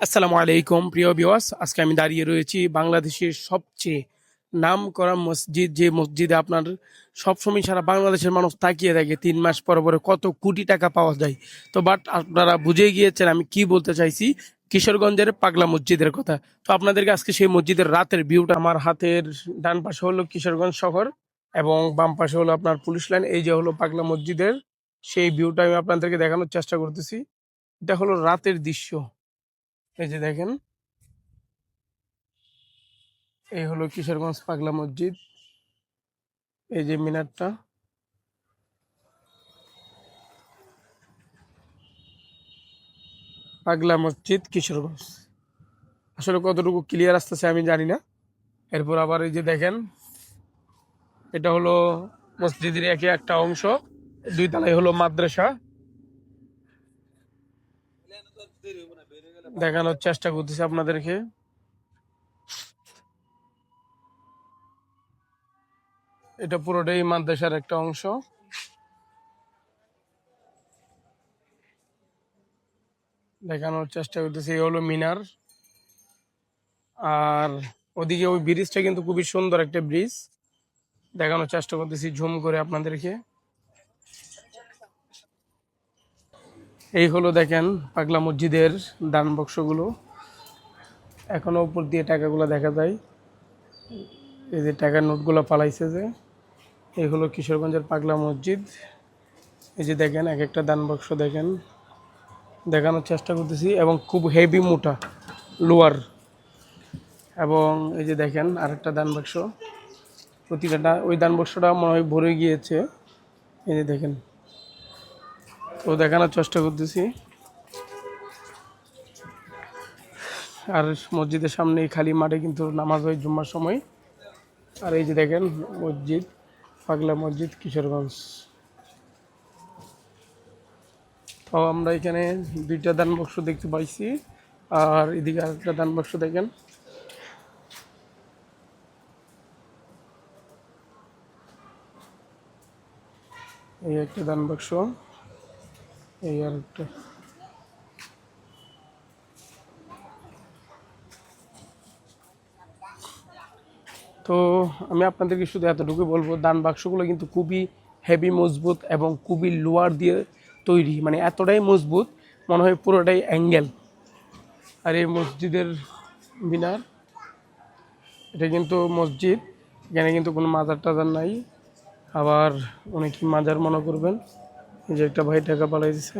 আসসালামু আলাইকুম, প্রিয় বিওয়াস আজকে আমি দাঁড়িয়ে রয়েছি বাংলাদেশের সবচেয়ে নাম করা মসজিদ, যে মসজিদে আপনার সবসময় সারা বাংলাদেশের মানুষ তাকিয়ে থাকে, তিন মাস পর পরে কত কোটি টাকা পাওয়া যায়। তো বাট আপনারা বুঝে গিয়েছেন আমি কি বলতে চাইছি, কিশোরগঞ্জের পাগলা মসজিদের কথা। তো আপনাদেরকে আজকে সেই মসজিদের রাতের ভিউটা আমার হাতের ডান পাশে হলো কিশোরগঞ্জ শহর এবং বাম পাশে হলো আপনার পুলিশ লাইন। এই যে হলো পাগলা মসজিদের সেই ভিউটা আমি আপনাদেরকে দেখানোর চেষ্টা করতেছি। এটা হলো রাতের দৃশ্য। এই যে দেখেন। এই হলো কিশোরগঞ্জ পাগলা মসজিদ। এই যে মিনারটা। পাগলা মসজিদ কিশোরগঞ্জ। আসলে কতটুকু ক্লিয়ার আসতেছে আমি জানি না। এরপর আবার এই যে দেখেন, এটা হলো মসজিদের একে একটা অংশ। দুই তলায় হলো মাদ্রাসা। দেখানোর চেষ্টা করতেছি আপনাদেরকে। এটা পুরোটাই মাদ্রাসার একটা অংশ। দেখানোর চেষ্টা করতেছি, এই হলো মিনার। আর ওদিকে ওই ব্রিজটা কিন্তু খুবই সুন্দর একটা ব্রিজ দেখানোর চেষ্টা করতেছি ঝুম করে আপনাদেরকে। এই হলো দেখেন পাগলা মসজিদের দান বক্সগুলো। এখনও উপর দিয়ে টাকাগুলো দেখা যায়। এই যে টাকার নোটগুলো পালাইছে যে, এই হলো কিশোরগঞ্জের পাগলা মসজিদ। এই যে দেখেন এক একটা দান বক্স দেখেন। দেখানোর চেষ্টা করতেছি এবং খুব হেভি মোটা লোয়ার এবং এই যে দেখেন আরেকটা দান বাক্স। প্রতিটা ওই দান বক্সটা মনে হয় ভরে গিয়েছে। এই যে দেখেন। তো দেখানোর চেষ্টা করতেছি। আর মসজিদের সামনে খালি মাঠে কিন্তু নামাজ হয় জুম্মার সময়। আর এই যে দেখেন মসজিদ, পাগলা মসজিদ, কিশোরগঞ্জ। তো আমরা এখানে দুইটা দান বক্স দেখতে পাইছি। আর এদিকে আরেকটা দান বক্স দেখেন। এই একটা দান বাক্স। এই তো আমি আপনাদেরকে শুধু এতটুকু বলব, দান বাক্সগুলো কিন্তু খুবই হেভি মজবুত এবং খুবই লোয়ার দিয়ে তৈরি। মানে এতটাই মজবুত, মনে হয় পুরোটাই অ্যাঙ্গেল আর এই মসজিদের মিনার, এটা কিন্তু মসজিদ, এখানে কিন্তু কোনো মাজার টাজার নাই। আবার অনেকে মাজার মনে করবেন? যে একটা ভাই টাকা পালাই দিছে।